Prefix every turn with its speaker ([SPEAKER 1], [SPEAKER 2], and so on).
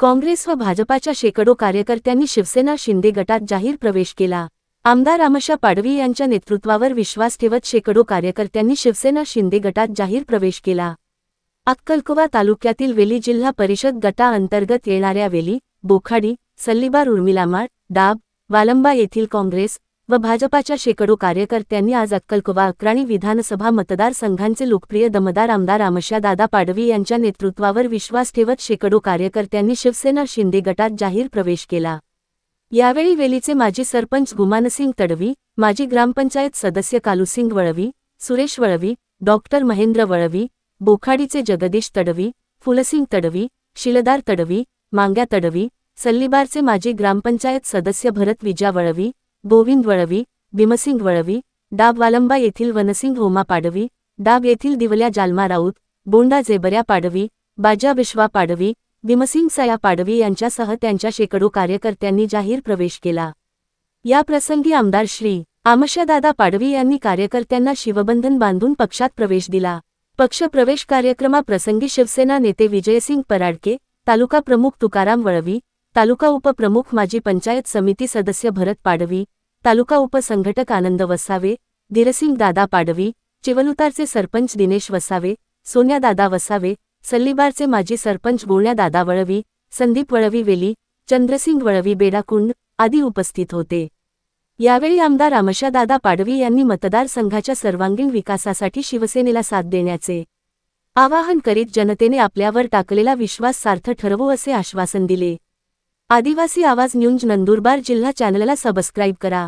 [SPEAKER 1] काँग्रेस व भाजपाच्या शेकडो कार्यकर्त्यांनी शिवसेना शिंदे गटात जाहीर प्रवेश केला. आमदार आमशा पाडवी यांच्या नेतृत्वावर विश्वास ठेवत शेकडो कार्यकर्त्यांनी शिवसेना शिंदे गटात जाहीर प्रवेश केला. अक्कलकोवा तालुक्यातील वेली जिल्हा परिषद गटाअंतर्गत येणाऱ्या वेली बोखाडी सल्लीबार उर्मिलामाळ डाब वालंबा येथील काँग्रेस व भाजपाच्या शेकडो कार्यकर्त्यांनी आज अक्कलकुवा अक्राणी विधानसभा मतदारसंघांचे लोकप्रिय दमदार आमदार आमशादादा पाडवी यांच्या नेतृत्वावर विश्वास ठेवत शेकडो कार्यकर्त्यांनी शिवसेना शिंदे गटात जाहीर प्रवेश केला. यावेळी वेलीचे माजी सरपंच गुमानसिंग तडवी माजी ग्रामपंचायत सदस्य कालूसिंग वळवी सुरेश वळवी डॉक्टर महेंद्र वळवी बोखाडीचे जगदीश तडवी फुलसिंग तडवी शिलदार तडवी मांग्या तडवी सल्लीबारचे माजी ग्रामपंचायत सदस्य भरत विजा वळवी गोविंद वळवी भीमसिंग वळवी डाब वालंबा येथील वनसिंग होमा पाडवी डाब येथील दिवल्या जालमा राऊत बोंडा जेबऱ्या पाडवी बाजा विश्वा पाडवी भीमसिंग सया पाडवी यांच्यासह त्यांच्या शेकडो कार्यकर्त्यांनी जाहीर प्रवेश केला. या प्रसंगी आमदार श्री आमशादादा पाडवी यांनी कार्यकर्त्यांना शिवबंधन बांधून पक्षात प्रवेश दिला. पक्ष प्रवेश कार्यक्रमाप्रसंगी शिवसेना नेते विजयसिंग पराडके तालुका प्रमुख तुकाराम वळवी तालुका उपप्रमुख माजी पंचायत समिती सदस्य भरत पाडवी तालुका उपसंघटक आनंद वसावे धीरसिंग दादा पाडवी चिवलुतारचे सरपंच दिनेश वसावे सोन्या दादा वसावे सल्लीबारचे माजी सरपंच गोळ्या दादा वळवी संदीप वळवी वेली चंद्रसिंग वळवी बेडाकुंड आदी उपस्थित होते. यावेळी आमदार आमशादादा पाडवी यांनी मतदारसंघाच्या सर्वांगीण विकासासाठी शिवसेनेला साथ देण्याचे आवाहन करीत जनतेने आपल्यावर टाकलेला विश्वास सार्थ ठरवू असे आश्वासन दिले. आदिवासी आवाज न्यूज नंदुरबार जिल्हा चॅनलला सबस्क्राईब करा.